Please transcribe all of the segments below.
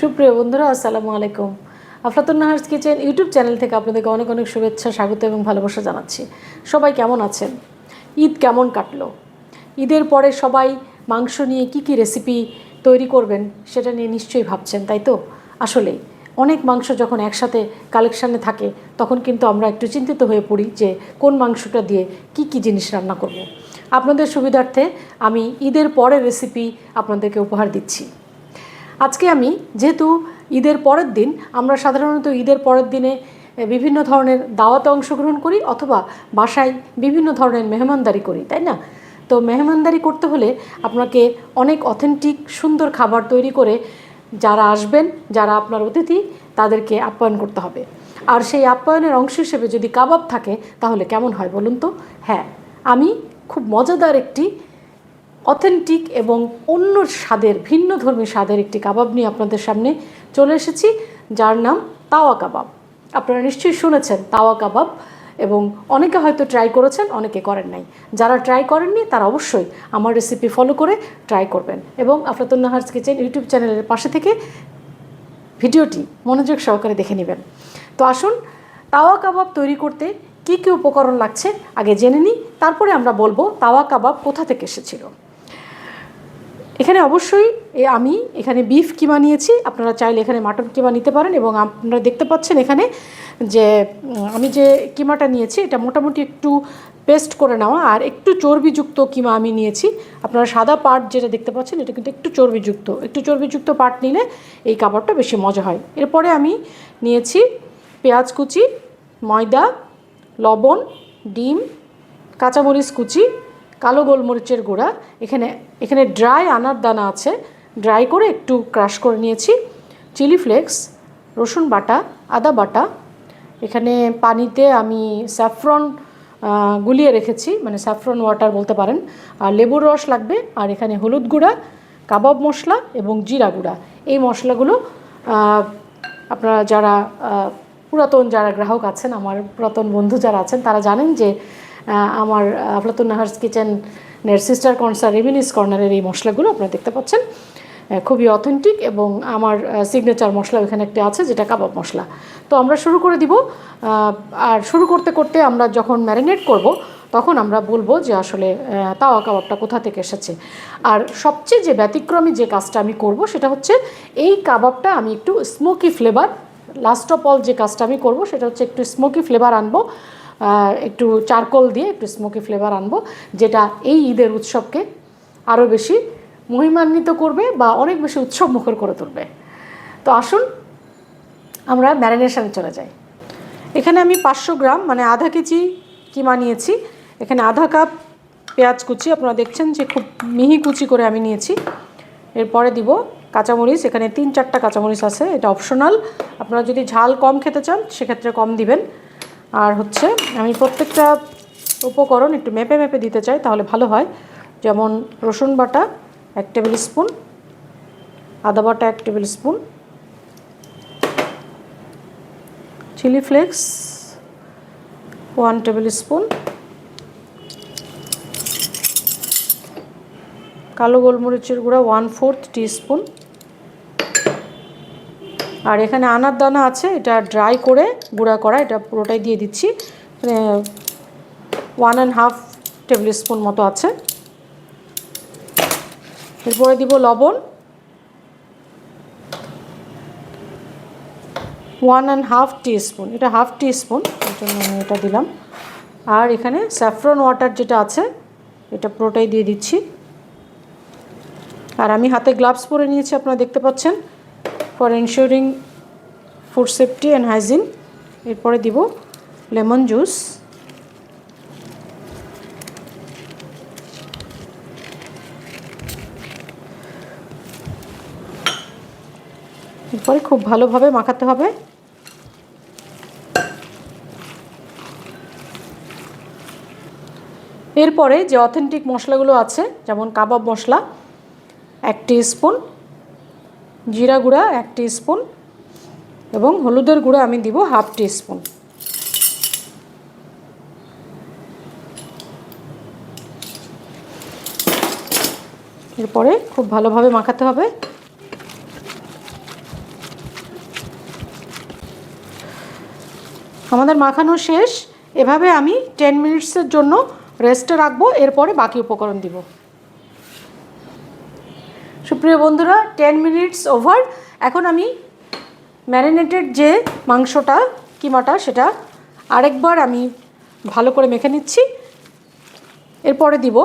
সুপ্রিয় বন্ধুরা, আসসালামু আলাইকুম। Aflatun Nahar's kitchen YouTube channel থেকে আপনাদেরকে অনেক অনেক শুভেচ্ছা, স্বাগত এবং ভালোবাসা জানাচ্ছি। সবাই কেমন আছেন? ঈদ কেমন কাটলো? ঈদের পরে সবাই মাংস নিয়ে কি কি রেসিপি তৈরি করবেন সেটা নিয়ে নিশ্চয়ই ভাবছেন, তাই তো? আসলেই, অনেক মাংস যখন একসাথে কালেকশানে থাকে, তখন কিন্তু আমরা একটু চিন্তিত হয়ে পড়ি যে কোন মাংসটা দিয়ে কি কি জিনিস রান্না করব। আপনাদের সুবিধার্থে আমি ঈদের পরের রেসিপি আপনাদেরকে উপহার দিচ্ছি। আজকে আমি যেহেতু ঈদের পরের দিন, আমরা সাধারণত ঈদের পরের দিনে বিভিন্ন ধরনের দাওয়াতে অংশগ্রহণ করি অথবা বাসায় বিভিন্ন ধরনের মেহমানদারি করি, তাই না? তো মেহমানদারি করতে হলে আপনাকে অনেক অথেন্টিক সুন্দর খাবার তৈরি করে যারা আসবেন, যারা আপনার অতিথি, তাদেরকে আপ্যায়ন করতে হবে। আর সেই আপ্যায়নের অংশ হিসেবে যদি কাবাব থাকে, তাহলে কেমন হয় বলুন তো? হ্যাঁ আমি খুব মজাদার একটি অথেন্টিক এবং অন্য স্বাদের, ভিন্ন ধর্মী স্বাদের একটি কাবাব নিয়ে আপনাদের সামনে চলে এসেছি, যার নাম তাওয়া কাবাব। আপনারা নিশ্চয়ই শুনেছেন তাওয়া কাবাব এবং অনেকে হয়তো ট্রাই করেছেন, অনেকে করেন নাই। যারা ট্রাই করেননি, তারা অবশ্যই আমার রেসিপি ফলো করে ট্রাই করবেন। এবং আফলাতুল নাহার্স কিচেন ইউটিউব চ্যানেলের পাশে থেকে ভিডিওটি মনোযোগ সহকারে দেখে নেবেন। তো আসুন, তাওয়া কাবাব তৈরি করতে কী কী উপকরণ লাগছে, আগে জেনে নিই, তারপরে আমরা বলব তাওয়া কাবাব কোথা থেকে এসেছিল। এখানে অবশ্যই আমি এখানে বিফ কিমা নিয়েছি। আপনারা চাইলে এখানে মাটন কিমা নিতে পারেন এবং আপনারা দেখতে পাচ্ছেন এখানে যে আমি যে কিমাটা নিয়েছি, এটা মোটামুটি একটু পেস্ট করে নেওয়া আর একটু চর্বিযুক্ত কিমা আমি নিয়েছি। আপনারা সাদা পাট যেটা দেখতে পাচ্ছেন, এটা কিন্তু একটু চর্বিযুক্ত। একটু চর্বিযুক্ত পাট নিলে এই কাবাবটা বেশি মজা হয়। এরপরে আমি নিয়েছি পেঁয়াজ কুচি, ময়দা, লবণ, ডিম, কাঁচামরিচ কুচি কালো গোলমরিচের গুঁড়া। এখানে এখানে ড্রাই আনার দানা আছে। ড্রাই করে একটু ক্রাশ করে নিয়েছি। চিলি ফ্লেক্স রসুন বাটা, আদা বাটা। এখানে পানিতে আমি স্যাফরন গুলিয়ে রেখেছি মানে স্যাফরন ওয়াটার বলতে পারেন। আর লেবুর রস লাগবে, আর এখানে হলুদ গুঁড়া, কাবাব মশলা এবং জিরা গুঁড়া। এই মশলাগুলো আপনারা যারা পুরাতন যারা গ্রাহক আছেন, আমার পুরাতন বন্ধু যারা আছেন, তারা জানেন যে আমার আফলাতুন নাহার্স কিচেনের সিস্টার কর্নার রেমিনিস কর্নারের এই মশলাগুলো আপনারা দেখতে পাচ্ছেন। খুবই অথেন্টিক এবং আমার সিগনেচার মশলা এখানে একটি আছে যেটা কাবাব মশলা। তো আমরা শুরু করে দিব। আর শুরু করতে করতে আমরা যখন ম্যারিনেট করব, তখন আমরা বলব যে আসলে তাওয়া কাবাবটা কোথা থেকে এসেছে। আর সবচেয়ে যে ব্যতিক্রমী যে কাজটা আমি করব সেটা হচ্ছে, এই কাবাবটা আমি একটু smoky flavour last of all যে কাজটা আমি করব সেটা হচ্ছে একটু স্মোকি ফ্লেভার আনব। একটু চারকোল দিয়ে একটু স্মোকি ফ্লেভার আনব, যেটা এই ঈদের উৎসবকে আরও বেশি মহিমান্বিত করবে বা অনেক বেশি উৎসব মুখর করে তুলবে। তো আসুন, আমরা ম্যারিনেশনে চলে যাই। এখানে আমি পাঁচশো গ্রাম মানে আধা কেজি কিমা নিয়েছি। এখানে আধা কাপ পেঁয়াজ কুচি, আপনারা দেখছেন যে খুব মিহি কুচি করে আমি নিয়েছি। এরপরে দিব কাঁচামরিচ, এখানে তিন চারটা কাঁচামরিচ আছে, এটা অপশনাল আপনারা যদি ঝাল কম খেতে চান, সেক্ষেত্রে কম দিবেন। আর হচ্ছে আমি প্রত্যেকটা উপকরণ একটু মেপে মেপে দিতে চাই, তাহলে ভালো হয়। যেমন রসুন বাটা এক টেবিল স্পুন, আদা বাটা এক tablespoon, chilli flakes one tablespoon, কালো গোলমরিচের গুঁড়া ওয়ান ফোর্থ স্পুন আর এখানে আনার দানা আছে, এটা ড্রাই করে গুঁড়া করা, এটা পুরোটাই দিয়ে দিচ্ছি। মানে one and half table spoon মতো আছে। এরপরে দিব লবণ। ওয়ান অ্যান্ড হাফ স্পুন এটা হাফ স্পুন এর জন্য আমি এটা দিলাম। আর এখানে স্যাফরন ওয়াটার যেটা আছে, এটা পুরোটাই দিয়ে দিচ্ছি। আর আমি হাতে গ্লাভস পরে নিয়েছি, আপনারা দেখতে পাচ্ছেন। For ensuring food safety and hygiene এরপরে দিব লেমন জুস। এরপরে খুব ভালোভাবে মাখাতে হবে। এরপরে যে অথেন্টিক মশলাগুলো আছে, যেমন কাবাব মশলা, এক স্পুন জিরা গুঁড়া এক স্পুন এবং হলুদের গুঁড়া আমি দিব হাফ স্পুন এরপরে খুব ভালোভাবে মাখাতে হবে। আমাদের মাখানো শেষ। এভাবে আমি টেন মিনিটসের জন্য রেস্টে রাখব। এরপরে বাকি উপকরণ দিব। সুপ্রিয় বন্ধুরা টেন মিনিটস ওভার এখন আমি ম্যারিনেটেড যে মাংসটা, কিমাটা, সেটা আরেকবার আমি ভালো করে মেখে নিচ্ছি। এরপরে দিব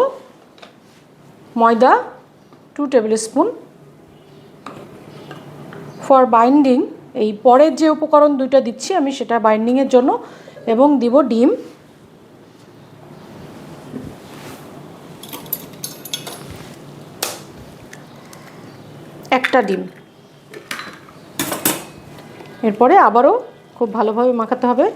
ময়দা two table spoon for binding এই পরের যে উপকরণ দুইটা দিচ্ছি আমি, সেটা বাইন্ডিংয়ের জন্য। এবং দিব ডিম। একটা ডিম। এরপরে আবারও খুব ভালোভাবে মাখাতে হবে।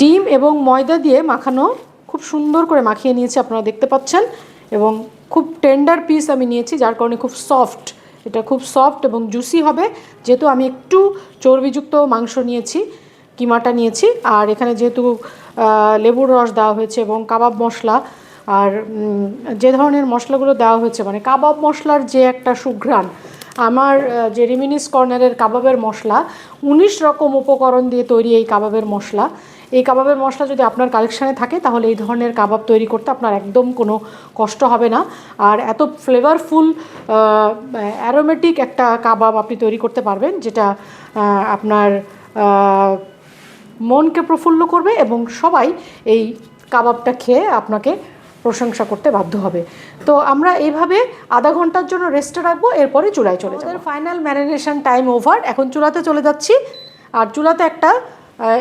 ডিম এবং ময়দা দিয়ে মাখানো খুব সুন্দর করে মাখিয়ে নিয়েছি আপনারা দেখতে পাচ্ছেন এবং খুব টেন্ডার পিস আমি নিয়েছি, যার কারণে খুব সফট। এটা খুব সফট এবং জুসি হবে, যেহেতু আমি একটু চর্বিযুক্ত মাংস নিয়েছি। কিমাটা নিয়েছি। আর এখানে যেহেতু লেবুর রস দেওয়া হয়েছে এবং কাবাব মশলা, আর যে ধরনের মশলাগুলো দেওয়া হয়েছে মানে কাবাব মশলার যে একটা সুঘ্রাণ, আমার যে রিমিনিস কর্নারের কাবাবের মশলা, উনিশ রকম উপকরণ দিয়ে তৈরি এই কাবাবের মশলা। এই কাবাবের মশলা যদি আপনার কালেকশানে থাকে, তাহলে এই ধরনের কাবাব তৈরি করতে আপনার একদম কোনো কষ্ট হবে না। আর এত ফ্লেভারফুল অ্যারোমেটিক একটা কাবাব আপনি তৈরি করতে পারবেন, যেটা আপনার মনকে প্রফুল্ল করবে এবং সবাই এই কাবাবটা খেয়ে আপনাকে প্রশংসা করতে বাধ্য হবে। তো আমরা এইভাবে আধা ঘণ্টার জন্য রেস্টে রাখব, এরপরে চুলায় চলে যাব। ফাইনাল ম্যারিনেশন টাইম ওভার এখন চুলাতে চলে যাচ্ছি। আর চুলাতে একটা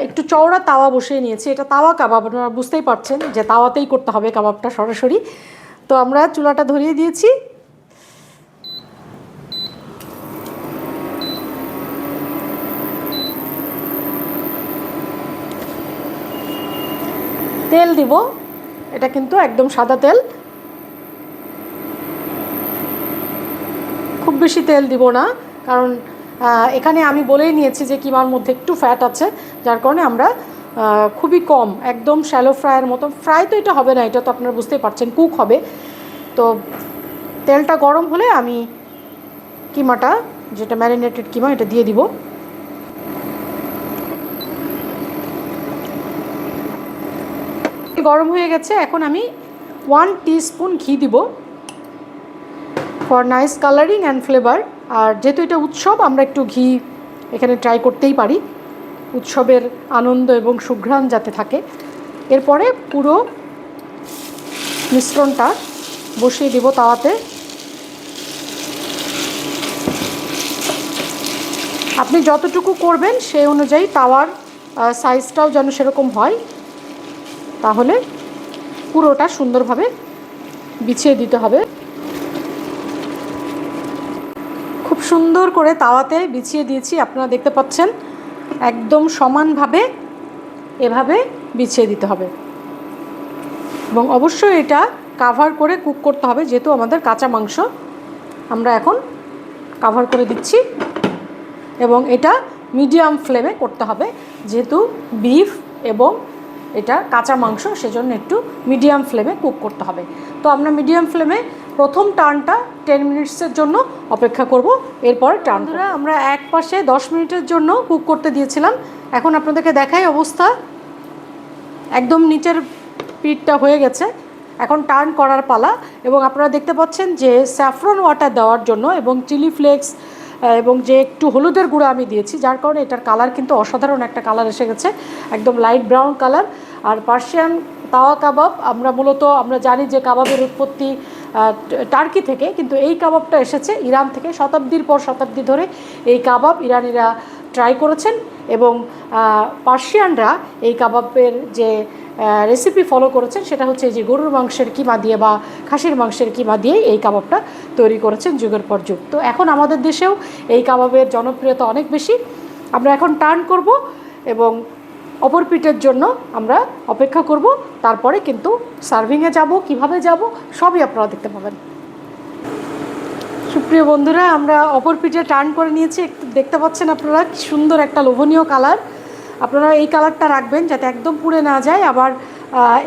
একটু চওড়া তাওয়া বসিয়ে নিয়েছি। এটা তাওয়া কাবাব, আপনারা বুঝতেই পারছেন যে তাওয়াতেই করতে হবে কাবাবটা সরাসরি। তো আমরা চুলাটা ধরিয়ে দিয়েছি। তেল দিব। এটা কিন্তু একদম সাদা তেল। খুব বেশি তেল দিব না, কারণ এখানে আমি বলেই নিয়েছি যে কিমার মধ্যে একটু ফ্যাট আছে, যার কারণে আমরা খুবই কম, একদম শ্যালো ফ্রাইয়ের মতো ফ্রাই তো এটা হবে না, এটা তো আপনারা বুঝতেই পারছেন কুক হবে। তো তেলটা গরম হলে আমি কিমাটা, যেটা ম্যারিনেটেড কিমা, এটা দিয়ে দিব। গরম হয়ে গেছে, এখন আমি ওয়ান স্পুন ঘি দিব for nice colouring and flavour আর যেহেতু এটা উৎসব, আমরা একটু ঘি এখানে ট্রাই করতেই পারি। উৎসবের আনন্দ এবং সুঘ্রাণ যাতে থাকে। এরপরে পুরো মিশ্রণটা বসিয়ে দিব তাওয়াতে। আপনি যতটুকু করবেন সেই অনুযায়ী তাওয়ার সাইজটাও যেন সেরকম হয়। তাহলে পুরোটা সুন্দরভাবে বিছিয়ে দিতে হবে। খুব সুন্দর করে তাওয়াতে বিছিয়ে দিয়েছি, আপনারা দেখতে পাচ্ছেন। একদম সমানভাবে এভাবে বিছিয়ে দিতে হবে। এবং অবশ্যই এটা কাভার করে কুক করতে হবে, যেহেতু আমাদের কাঁচা মাংস। আমরা এখন কাভার করে দিচ্ছি। এবং এটা মিডিয়াম ফ্লেমে করতে হবে, যেহেতু বিফ এবং এটা কাঁচা মাংস, সেজন্য একটু মিডিয়াম ফ্লেমে কুক করতে হবে। তো আমরা মিডিয়াম ফ্লেমে প্রথম টার্নটা টেন মিনিটসের জন্য অপেক্ষা করব। এরপর টার্নরা আমরা এক পাশে দশ মিনিটের জন্য কুক করতে দিয়েছিলাম। এখন আপনাদেরকে দেখাই অবস্থা। একদম নিচের পিঠটা হয়ে গেছে। এখন টার্ন করার পালা। এবং আপনারা দেখতে পাচ্ছেন যে স্যাফরন ওয়াটার দেওয়ার জন্য এবং চিলি ফ্লেক্স এবং যে একটু হলুদের গুঁড়ো আমি দিয়েছি, যার কারণে এটার কালার কিন্তু অসাধারণ একটা কালার এসে গেছে, একদম লাইট ব্রাউন কালার আর পার্সিয়ান তাওয়া কাবাব, আমরা মূলত, আমরা জানি যে কাবাবের উৎপত্তি টার্কি থেকে, কিন্তু এই কাবাবটা এসেছে ইরান থেকে, শতাব্দীর পর শতাব্দী ধরে এই কাবাব ইরানিরা ট্রাই করেছেন এবং পার্সিয়ানরা এই কাবাবের যে রেসিপি ফলো করেছেন, সেটা হচ্ছে যে গরুর মাংসের কিমা দিয়ে বা খাসির মাংসের কিমা দিয়ে এই কাবাবটা তৈরি করেছেন যুগের পর যুগ। তো এখন আমাদের দেশেও এই কাবাবের জনপ্রিয়তা অনেক বেশি। আমরা এখন টার্ন করব এবং অপর পিঠের জন্য আমরা অপেক্ষা করব। তারপরে কিন্তু সার্ভিংয়ে যাব, কীভাবে যাব, সবই আপনারা দেখতে পাবেন। সুপ্রিয় বন্ধুরা, আমরা অপর পিঠে টার্ন করে নিয়েছি। দেখতে পাচ্ছেন আপনারা সুন্দর একটা লোভনীয় কালার আপনারা এই কালারটা রাখবেন যাতে একদম পুড়ে না যায়। আবার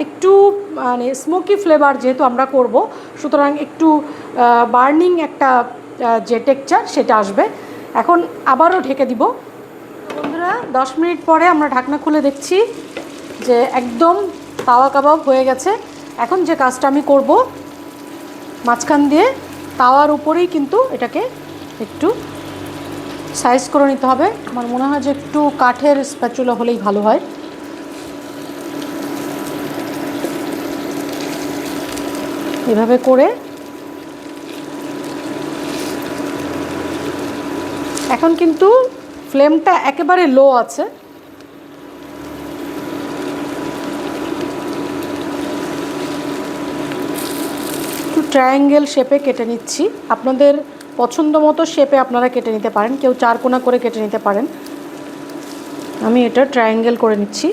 একটু মানে স্মোকি ফ্লেভার যেহেতু আমরা করব, সুতরাং একটু বার্নিং একটা যে টেক্সচার সেটা আসবে। এখন আবারও ঢেকে দিব। বন্ধুরা, দশ মিনিট পরে আমরা ঢাকনা খুলে দেখছি যে একদম তাওয়া কাবাব হয়ে গেছে। এখন যে কাজটা আমি করব, মাঝখান দিয়ে তাওয়ার উপরেই কিন্তু এটাকে একটু সাইজ করে নিতে হবে। আমার মনে হয় যে একটু কাঠের স্প্যাচুলা হলেই ভালো হয়। এভাবে করে। এখন কিন্তু ফ্লেমটা একেবারে লো আছে। একটু ট্রায়াঙ্গেল শেপে কেটে নিচ্ছি। আপনাদের পছন্দ মতো শেপে আপনারা কেটে নিতে পারেন। কেউ চারকোনা করে কেটে নিতে পারেন। আমি এটা ট্রায়াঙ্গেল করে নিচ্ছি।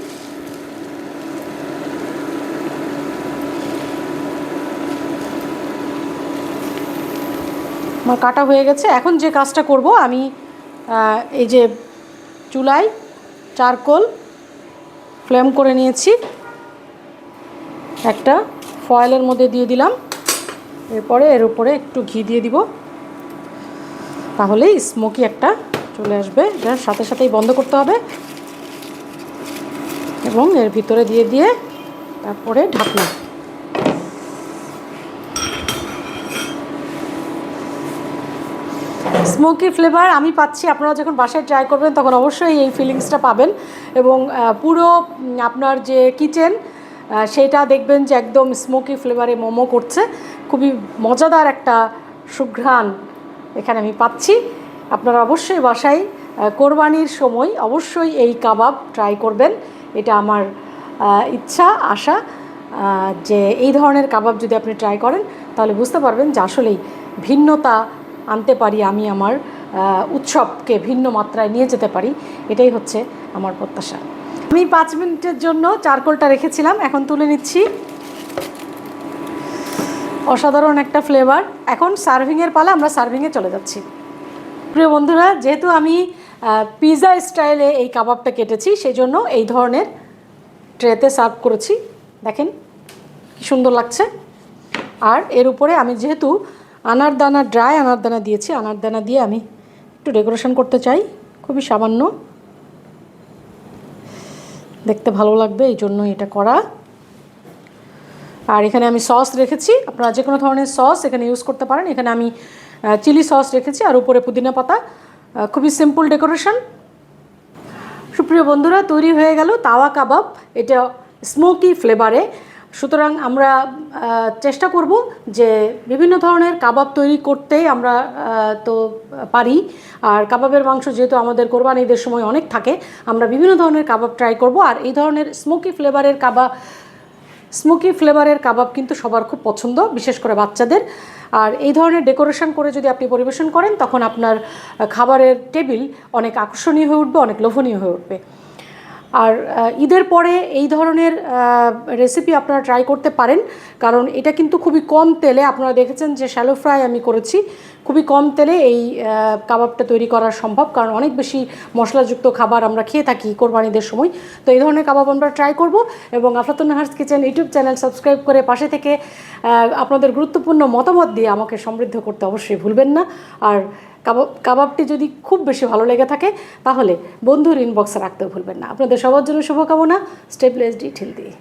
আমার কাটা হয়ে গেছে। এখন যে কাজটা করব, আমি এই যে চুলায় চারকোল ফ্লেম করে নিয়েছি। একটা ফয়েলের মধ্যে দিয়ে দিলাম। এরপরে এর উপরে একটু ঘি দিয়ে দিব। তাহলেই স্মোকি একটা চলে আসবে। এটার সাথে সাথেই বন্ধ করতে হবে। এবং এর ভিতরে দিয়ে দিয়ে তারপরে ঢাকনা। স্মোকি ফ্লেভার আমি পাচ্ছি। আপনারা যখন বাসায় ট্রাই করবেন, তখন অবশ্যই এই ফিলিংসটা পাবেন। এবং পুরো আপনার যে কিচেন সেটা দেখবেন যে একদম স্মোকি ফ্লেভারে মোমো করছে। খুবই মজাদার একটা সুঘ্রাণ এখানে আমি পাচ্ছি। আপনারা অবশ্যই বাসায় কোরবানির সময় অবশ্যই এই কাবাব ট্রাই করবেন। এটা আমার ইচ্ছা, আশা যে এই ধরনের কাবাব যদি আপনি ট্রাই করেন, তাহলে বুঝতে পারবেন যে আসলেই ভিন্নতা আনতে পারি আমি আমার উৎসবকে ভিন্ন মাত্রায় নিয়ে যেতে পারি। এটাই হচ্ছে আমার প্রত্যাশা। আমি পাঁচ মিনিটের জন্য চারকোলটা রেখেছিলাম। এখন তুলে নিচ্ছি। অসাধারণ একটা ফ্লেভার এখন সার্ভিংয়ের পালা আমরা সার্ভিংয়ে চলে যাচ্ছি। প্রিয় বন্ধুরা, যেহেতু আমি পিজা স্টাইলে এই কাবাবটা কেটেছি সেই জন্য এই ধরনের ট্রেতে সার্ভ করেছি। দেখেন কি সুন্দর লাগছে। আর এর উপরে আমি যেহেতু আনারদানা ড্রাই আনারদানা দিয়েছি, আনারদানা দিয়ে আমি একটু ডেকোরেশন করতে চাই। খুবই সামান্য। দেখতে ভালো লাগবে এই জন্য এটা করা। আর এখানে আমি সস রেখেছি। আপনারা যে কোনো ধরনের সস এখানে ইউজ করতে পারেন। এখানে আমি চিলি সস রেখেছি আর উপরে পুদিনা পাতা। খুবই সিম্পল ডেকোরেশন সুপ্রিয় বন্ধুরা, তৈরি হয়ে গেল তাওয়া কাবাব। এটা স্মোকি ফ্লেভারে সুতরাং আমরা চেষ্টা করব যে বিভিন্ন ধরনের কাবাব তৈরি করতেই আমরা তো পারি। আর কাবাবের মাংস যেহেতু আমাদের কোরবান ঈদের সময় অনেক থাকে, আমরা বিভিন্ন ধরনের কাবাব ট্রাই করব। আর এই ধরনের স্মোকি ফ্লেভারের কাবাব স্মোকি ফ্লেভারের কাবাব কিন্তু সবার খুব পছন্দ, বিশেষ করে বাচ্চাদের। আর এই ধরনের ডেকোরেশন করে যদি আপনি পরিবেশন করেন, তখন আপনার খাবারের টেবিল অনেক আকর্ষণীয় হয়ে উঠবে, অনেক লোভনীয় হয়ে উঠবে। আর ঈদের পরে এই ধরনের রেসিপি আপনারা ট্রাই করতে পারেন। কারণ এটা কিন্তু খুবই কম তেলে, আপনারা দেখেছেন যে শ্যালো ফ্রাই আমি করেছি। খুবই কম তেলে এই কাবাবটা তৈরি করা সম্ভব। কারণ অনেক বেশি মশলাযুক্ত খাবার আমরা খেয়ে থাকি কোরবানিদের সময়। তো এই ধরনের কাবাব আমরা ট্রাই করব এবং Aflatun Nahar's kitchen YouTube channel subscribe করে পাশে থেকে আপনাদের গুরুত্বপূর্ণ মতামত দিয়ে আমাকে সমৃদ্ধ করতে অবশ্যই ভুলবেন না। আর কাবাব কাবাবটি যদি খুব বেশি ভালো লেগে থাকে, তাহলে বন্ধুর ইনবক্সে রাখতেও ভুলবেন না। আপনাদের সবার জন্য শুভকামনা। স্টেপলেস ডিটেল দিয়ে